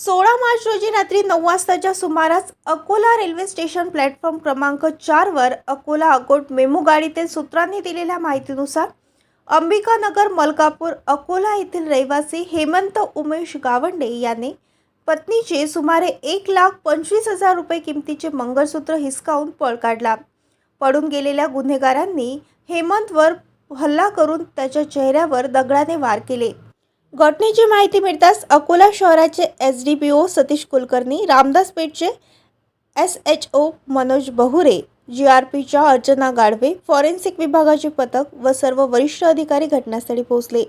सोळा मार्च रोजी रात्री नऊ वाजताच्या सुमारास अकोला रेल्वे स्टेशन प्लॅटफॉर्म क्रमांक चारवर अकोला अकोट मेमू गाडीतील सूत्रांनी दिलेल्या माहितीनुसार अंबिकानगर मलकापूर अकोला येथील रहिवासी हेमंत उमेश गावंडे याने पत्नीचे सुमारे एक लाख पंचवीस हजार रुपये किमतीचे मंगळसूत्र हिसकावून पळ काढला. पडून गेलेल्या गुन्हेगारांनी हेमंतवर हल्ला करून त्याच्या चेहऱ्यावर दगडाने वार केले. घटनेची माहिती मिळताच अकोला शहराचे S D P O Satish Kulkarni Ramdas पेठचे S H O Manoj Bahure G R पीच्या अर्चना गाढवे फॉरेन्सिक विभागाचे पथक व सर्व वरिष्ठ अधिकारी घटनास्थळी पोहोचले.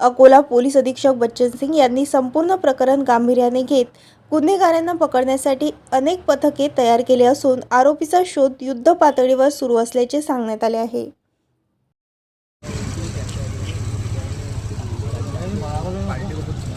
अकोला पोलीस अधीक्षक बच्चन सिंग यांनी संपूर्ण प्रकरण गांभीर्याने घेत गुन्हेगारांना पकडण्यासाठी अनेक पथके तयार केले असून आरोपीचा शोध युद्ध पातळीवर सुरू असल्याचे सांगण्यात आले आहे.